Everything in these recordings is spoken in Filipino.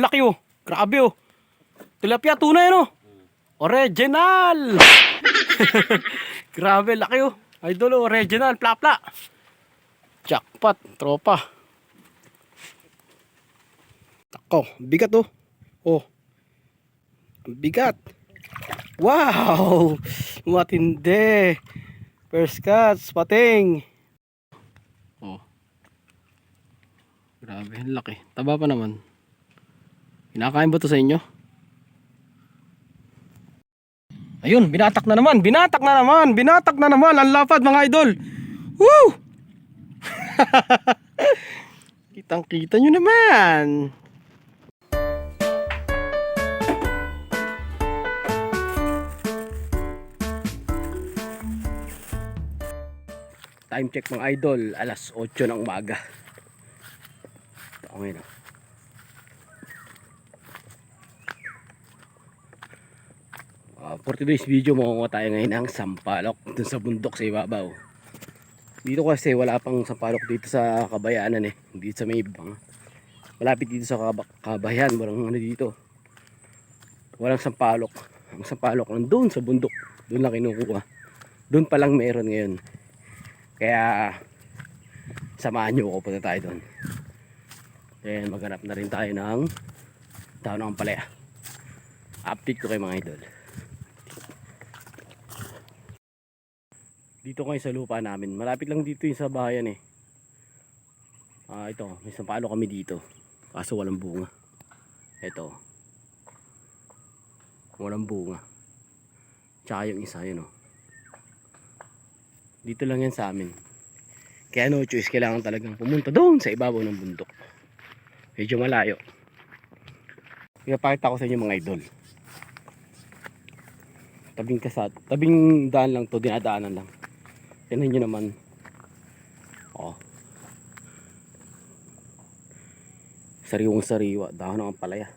laki oh. Grabe oh. Tilapia, tunay no? Original! Grabe, laki oh. Idol oh, original, plapla. Jackpot, tropa. Tako, bigat oh. Oh. Bigat. Wow! Matindi. First cuts, pating. Oh. Grabe, laki. Taba pa naman. Kinakain ba to sa inyo? Ayun, binatak na naman, binatak na naman, binatak na naman, ang lapad mga idol. Woo! Kitang kita nyo naman. Time check mga idol, alas 8 ng umaga. Ito ngayon. Uh, for today's video, makukuha tayo ngayon ng sampalok dun sa bundok sa ibabaw. Dito kasi wala pang sampalok dito sa kabayanan eh. Dito sa may ibang. Malapit dito sa kab kabayan, walang ano dito. Walang sampalok. Ang sampalok nandun sa bundok. Doon lang kinukuha. Doon pa lang meron ngayon. Kaya samahan nyo ako punta tayo doon. Then maghanap na rin tayo ng tao ng palaya. Update ko kay mga idol. Dito kayo sa lupa namin. Malapit lang dito yung sa bahayan eh. Ah, ito, may sampalo kami dito. Kaso walang bunga. Ito. Walang bunga. Tsaka yung isa yun oh. Dito lang yan sa amin. Kaya no choice, kailangan talagang pumunta doon sa ibabaw ng bundok. Medyo malayo. Ipapakita ko sa inyo mga idol. Tabing kasat, tabing daan lang to, dinadaanan lang. Tingnan nyo naman. Oh. Sariwang sariwa, dahon ng palaya.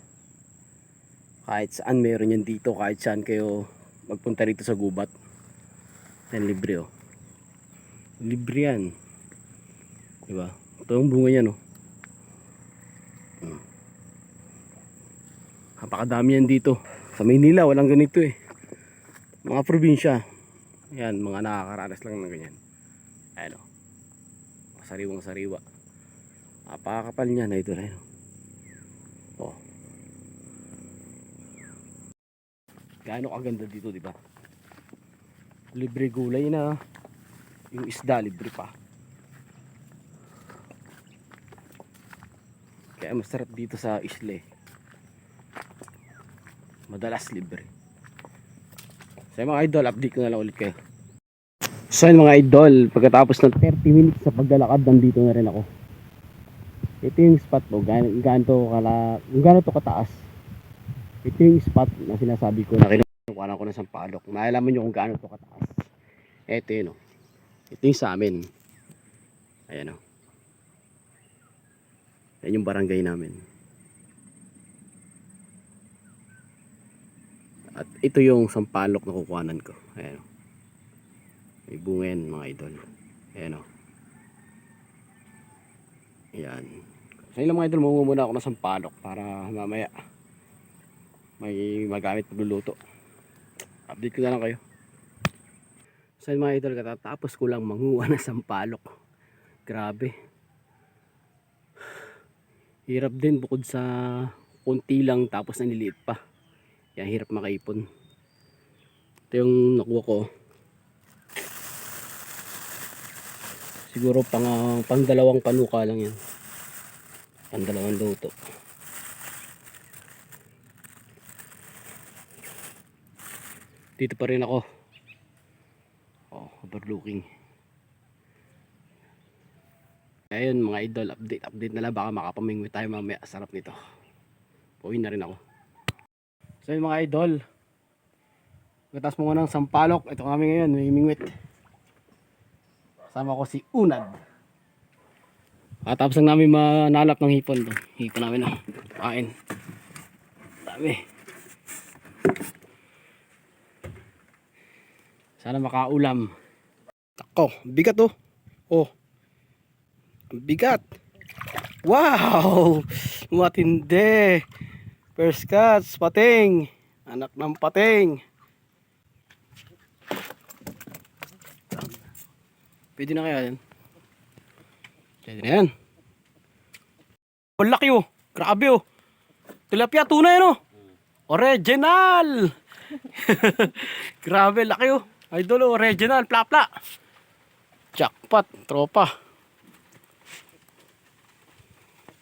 Kahit saan meron yan dito, kahit saan kayo magpunta rito sa gubat. Yan libre oh. Libre yan. Diba? Ito yung bunga niya no. Hmm. Napakadami yan dito. Sa Maynila, walang ganito eh. Mga probinsya. Yan, mga nakakaranas lang ng ganyan. Ayan o. Sariwang sariwa. Napakakapal niya na ito na yun. O. Gaano kaganda dito, di ba? Libre gulay na. Yung isda, libre pa. Kaya masarap dito sa isle. Madalas libre. So mga idol, update ko na lang ulit kayo. So yun, mga idol, pagkatapos ng 30 minutes sa paglalakad, nandito na rin ako. Ito yung spot mo, gaano, gaano to, kala, gaano to kataas. Ito yung spot na sinasabi ko na kinukuha ko ng sampalok. Naalaman nyo kung gaano to kataas. Ito yun, oh. Ito yung sa amin. Ayan, oh. Yan yung barangay namin. At ito yung sampalok na kukuhanan ko. Ayan. May bunga yan mga idol. Ayan o. Ayan. Sa ilang mga idol, mungu muna ako ng sampalok para mamaya may magamit pagluluto. Update ko na lang kayo. Sa mga idol, katatapos ko lang manguha ng sampalok. Grabe. Hirap din bukod sa kunti lang tapos naniliit pa. Kaya hirap makaipon. Ito yung nakuha ko. Siguro pang, ah, pang dalawang panuka lang yan. Pang dalawang luto. Dito pa rin ako. Oh, overlooking. Ayun mga idol, update update na lang baka makapamingwi tayo mamaya. Sarap nito. Pauwi na rin ako. So yun mga idol. Pagkatas mo ng sampalok. Ito kami ngayon, mingwit. Kasama ko si Unad. Katapos lang namin manalap ng hipon. to. Hipon namin na. Kain. Dami. Sana makaulam. Tako, bigat oh. Oh. Bigat. Wow! Matindi! First cuts, pating! Anak ng pating! Pwede na kaya yan? Pwede na yan. Ang laki oh! Grabe oh! Tilapia, tunay no? Original! Grabe, laki oh! Idol oh, original, pla-pla! Jackpot, tropa.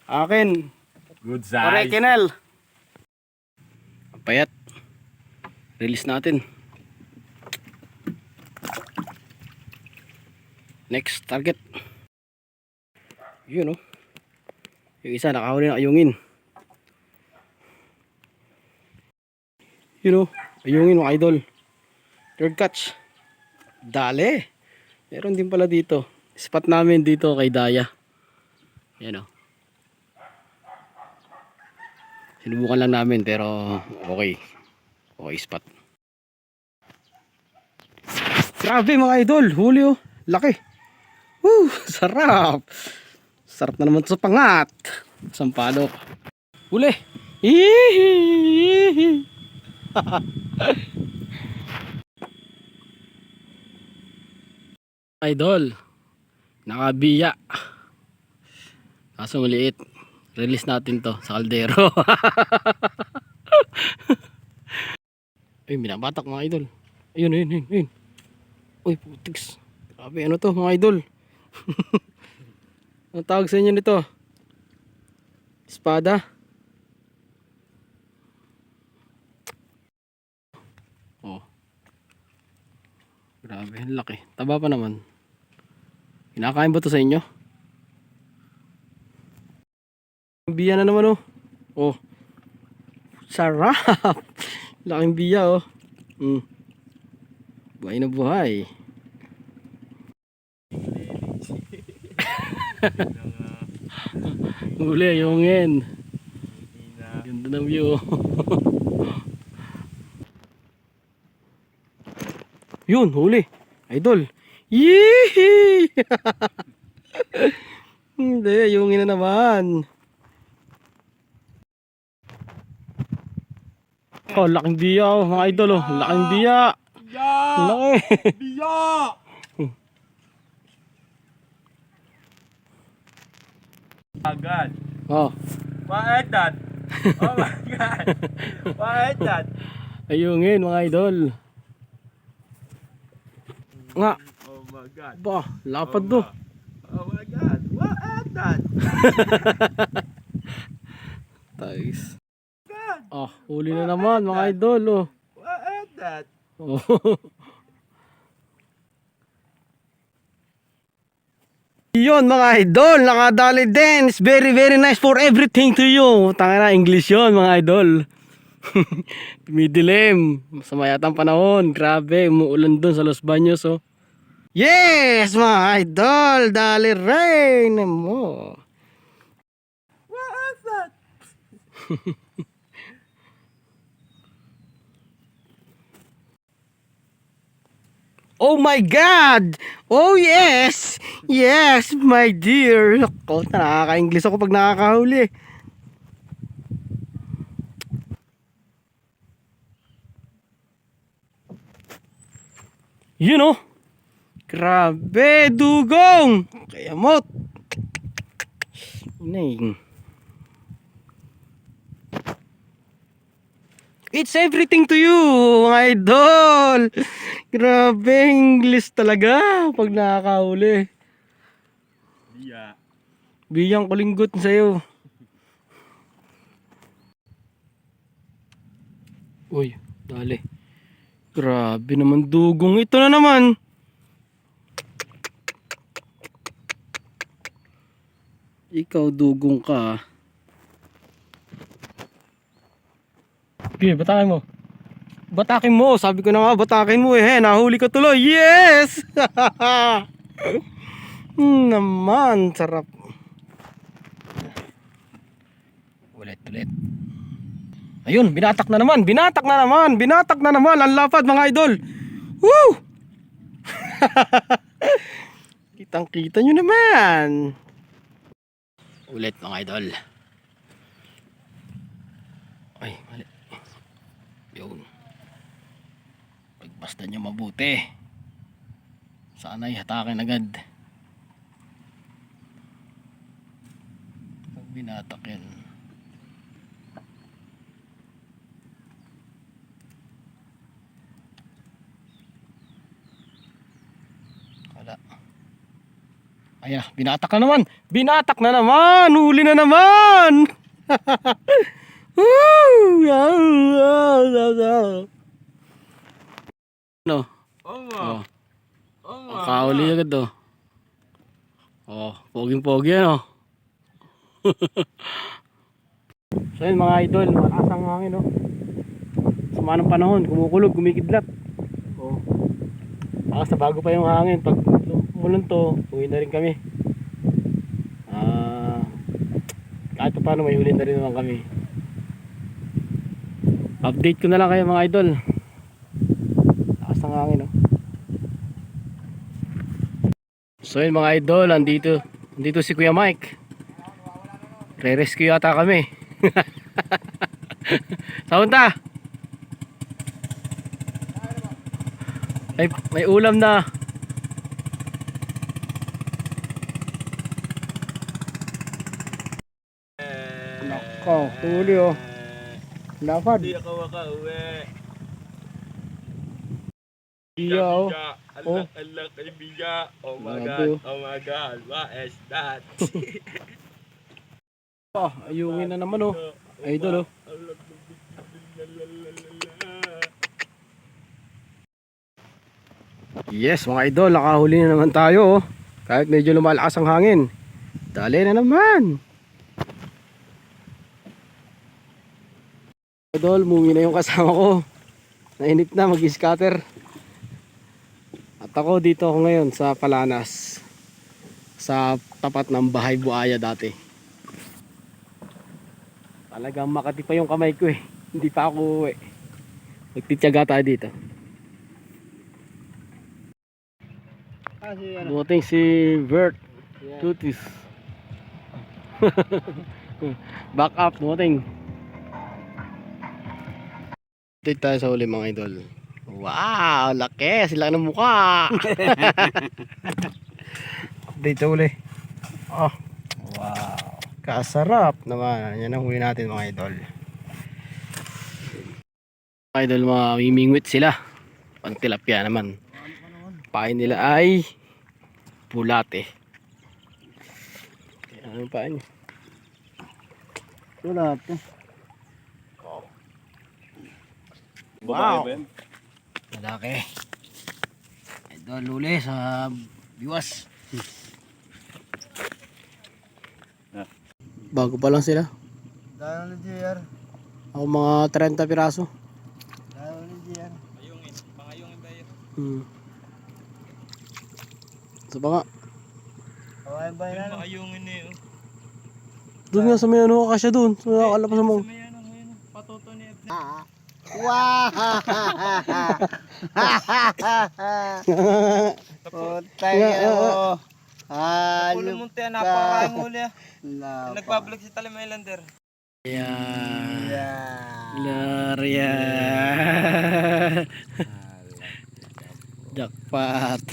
Akin, Good size. Original. Payat. Release natin. Next target. Yun oh. Yung isa nakahuli na ayungin. Yun oh. Ayungin mga idol. Third catch. Dale. Meron din pala dito. Spot namin dito kay Daya. Yan oh. Sinubukan lang namin pero okay. Okay spot. Grabe mga idol, huli oh. Laki. Woo, sarap. Sarap na naman sa pangat. Sampalok. Huli. Idol. Nakabiya. Kaso maliit. Release natin to sa kaldero. Ay, binabatak mga idol. Ayun, ayun, ayun, ayun. Uy, putiks. Grabe, ano to mga idol? Ang tawag sa inyo nito? Espada? Oh. Grabe, laki. Taba pa naman. Kinakain ba to sa inyo? Biya na naman oh. Oh. Sarap. Laking biya oh. Mm. Buhay na buhay. Huli, yungin. Ganda ng view. Yun, huli. Idol. Yee! Hindi, yungin na naman. Oh, laking biya oh, mga idol oh. Laking biya. Biya! Laki. Biya! Agad. Oh, is that? Oh my God. What is that? ayungin mga idol. Nga, Oh my God. ba, lapad do. Oh my God. What is that? Ah, huli na naman mga idol oh. What is that? Oh. Yun mga idol, nakadali din. It's very very nice for everything to you. Tanga na, English yun mga idol. Tumidilim. Masama yata ang panahon. Grabe, umuulan dun sa Los Baños oh. Yes mga idol, dali rain mo. What is that? Oh my God! Oh yes! Yes, my dear! Ako, nakaka-English ako pag nakakahuli. Yun oh! Grabe, dugong! Kaya mo! Inay. It's everything to you, mga idol. Grabe, English talaga pag nakakahuli. Biya. Biyang kulinggot sa'yo. Uy, dali. Grabe naman dugong ito na naman. Ikaw dugong ka. ah. Okay, batakin mo. Batakin mo. Sabi ko na nga, batakin mo eh. Nahuli ko tuloy. Yes! Hmm, naman, sarap. Ulit, ulit. Ayun, binatak na naman. Binatak na naman. Binatak na naman. Ang lapad mga idol. Woo! Kitang kita nyo naman. ulit mga idol. Ay, mali. Yun. Pagbasta nyo mabuti. Sana'y hatakin agad. Pag binatak yan. Wala. Ayan, binatak na naman. Binatak na naman. Huli na naman. Woo! No. Oo nga. Oh, Oo nga. kauli agad oh. Oh, poging-pogi ano. so yun mga idol, malakas ang hangin oh. Sama ng panahon, kumukulog, kumikidlat. Oh. Lakas na bago pa yung hangin. Pag umulan to, uwi na rin kami. Ah, kahit pa paano may huli na rin naman kami. Update ko na lang kayo mga idol. Ng hangin oh. So yun mga idol, andito, andito si Kuya Mike. Re-rescue yata kami. Saan ta? May, may ulam na. Nako, huli oh. Lapad. Hindi ako makauwi. Iya oh. Oh. Alak, kaibigan. Oh my Grabe, God, oh my God, what is that? Ah, ayungin na naman oh. Idol oh. Yes mga idol, nakahuli na naman tayo oh. Kahit medyo lumalakas ang hangin. Dali na naman. Idol, mungi na yung kasama ko. Nainip na mag-scatter. Ako dito ako ngayon sa Palanas. Sa tapat ng bahay buaya dati. Talagang makati pa yung kamay ko eh. Hindi pa ako uwi. Magtityaga tayo dito. Dumating si Bert Tutis. Back up, dumating. Update tayo sa huli mga idol. Wow, laki. Sila ng mukha. Update sa huli. Oh, wow. Kasarap naman. Yan ang huli natin mga idol. Mga idol, mga mimingwit sila. Pang tilapia naman. Pain nila ay bulate. Ano yung pain niya? Bulate. Wow. Malaki. Idol luli sa biwas. Bago pa lang sila. Dahil ni JR. Ako mga 30 piraso. Dahil ni JR. Hmm. Sa pa nga. Kawain ba yan? Makayungin na yun. Doon nga sa may ano kasya doon. Sa nakakalapas mo. May ano patuto ni Ebne. Wow! Putay yan ah, mo. Pulo Halop munti, napakaraming huli ah. na. Nagpablog si Talim Islander. Yeah. Yeah. Gloria. Jackpot.